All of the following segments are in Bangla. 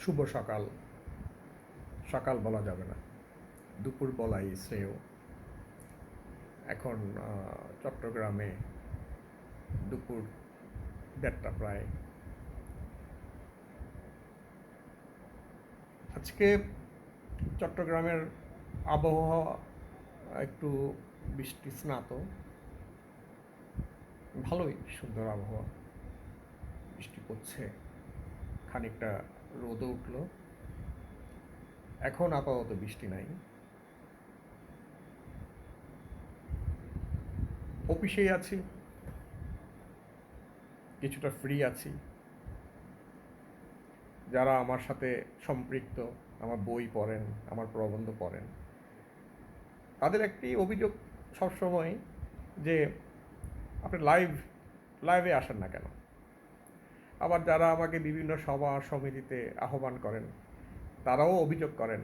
শুভ সকাল। সকাল বলা যাবে না। দুপুর বলাই শ্রেয়। এখন চট্টগ্রামে দুপুর দেড়টা প্রায়। আজকে চট্টগ্রামের আবহাওয়া একটু বৃষ্টি স্নাত। ভালোই সুন্দর আবহাওয়া। বৃষ্টি পড়ছে। খানিকটা রোদও উঠল। এখন আপাতত বৃষ্টি নাই। অফিসেই আছি। কিছুটা ফ্রি আছি। যারা আমার সাথে সম্পৃক্ত, আমার বই পড়েন, আমার প্রবন্ধ পড়েন, তাদের একটি অভিযোগ সবসময় যে আপনি লাইভ লাইভে আসেন না কেন? আবার যারা আমাকে বিভিন্ন সভা সমিতিতে আহ্বান করেন, তারাও অভিযোগ করেন,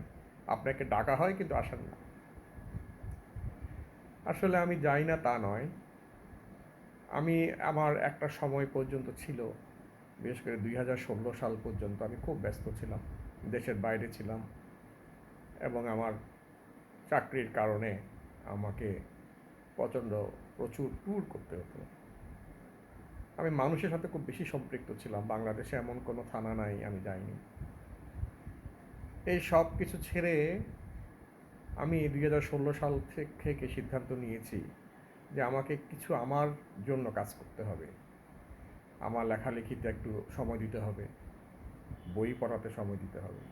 আপনাকে ডাকা হয় কিন্তু আসেন না। আসলে আমি যাই না তা নয়। আমি, আমার একটা সময় পর্যন্ত ছিল, বিশেষ করে দুই হাজার ষোলো সাল পর্যন্ত আমি খুব ব্যস্ত ছিলাম, দেশের বাইরে ছিলাম এবং আমার চাকরির কারণে আমাকে প্রচণ্ড, প্রচুর ট্যুর করতে হতো। আমি মানুষের সাথে খুব বেশি সম্পৃক্ত ছিলাম। বাংলাদেশে এমন কোনো থানা নাই, আমি যাইনি। এই সব কিছু ছেড়ে আমি দুই হাজার ষোলো সাল থেকে সিদ্ধান্ত নিয়েছি যে আমাকে কিছু আমার জন্য কাজ করতে হবে। আমার লেখালেখিতে একটু সময় দিতে হবে। বই পড়াতে সময় দিতে হবে।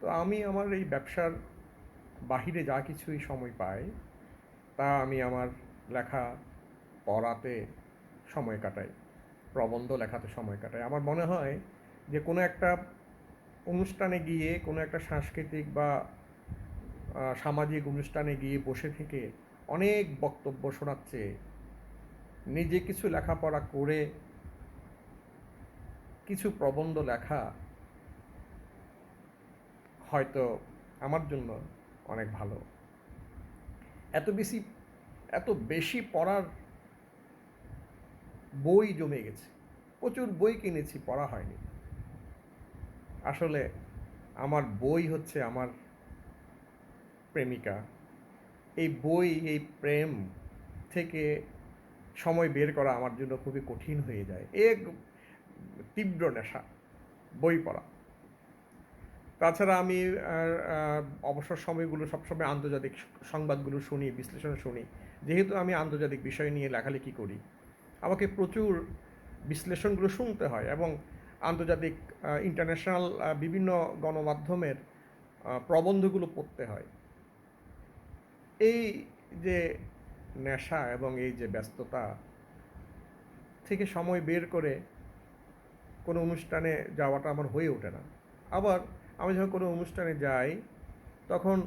তো আমি আমার এই ব্যবসার বাহিরে যা কিছুই সময় পাই, তা আমি আমার লেখা পড়াতে সময় কাটাই প্রবন্ধ লেখাতে সময় কাটাই আমার মনে হয় যে কোনো একটা অনুষ্ঠানে গিয়ে, কোনো একটা সাংস্কৃতিক বা সামাজিক অনুষ্ঠানে গিয়ে বসে থেকে অনেক বক্তব্য শোনাচ্ছে, নিজে কিছু লেখাপড়া করে কিছু প্রবন্ধ লেখা হয়তো আমার জন্য অনেক ভালো। এত বেশি এত বেশি পড়ার বই জমে গেছে। প্রচুর বই কিনেছি, পড়া হয়নি। আসলে আমার বই হচ্ছে আমার প্রেমিকা। এই বই, এই প্রেম থেকে সময় বের করা আমার জন্য খুবই কঠিন হয়ে যায়। এক তীব্র নেশা, বই পড়া। তাছাড়া আমি অবসর সময়গুলো সবসময় আন্তর্জাতিক সংবাদগুলো শুনি, বিশ্লেষণ শুনি। যেহেতু আমি আন্তর্জাতিক বিষয় নিয়ে লেখালেখি করি আমাকে প্রচুর বিশ্লেষণগুলো শুনতে হয় এবং আন্তর্জাতিক ইন্টারন্যাশনাল বিভিন্ন গণমাধ্যমের প্রবন্ধগুলো পড়তে হয়। এই যে নেশা এবং এই যে ব্যস্ততা থেকে সময় বের করে কোনো অনুষ্ঠানে যাওয়াটা আমার হয়ে ওঠে না। আবার আমি যখন কোনো অনুষ্ঠানে যাই, তখন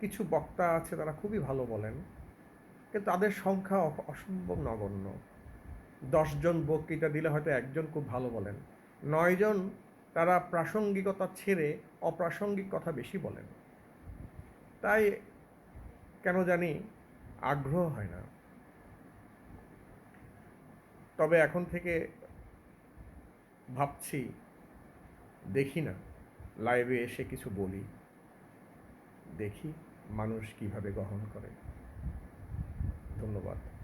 কিছু বক্তা আছে তারা খুবই ভালো বলেন। কিন্তু তাদের সংখ্যা অসম্ভব নগণ্য। দশজন বক্তৃতা দিলে হয়তো একজন খুব ভালো বলেন। নয়জন তারা প্রাসঙ্গিকতা ছেড়ে অপ্রাসঙ্গিক কথা বেশি বলেন। তাই কেন জানি আগ্রহ হয় না। তবে এখন থেকে ভাবছি, দেখি না, লাইভে এসে কিছু বলি। দেখি মানুষ কীভাবে গ্রহণ করে। ধন্যবাদ।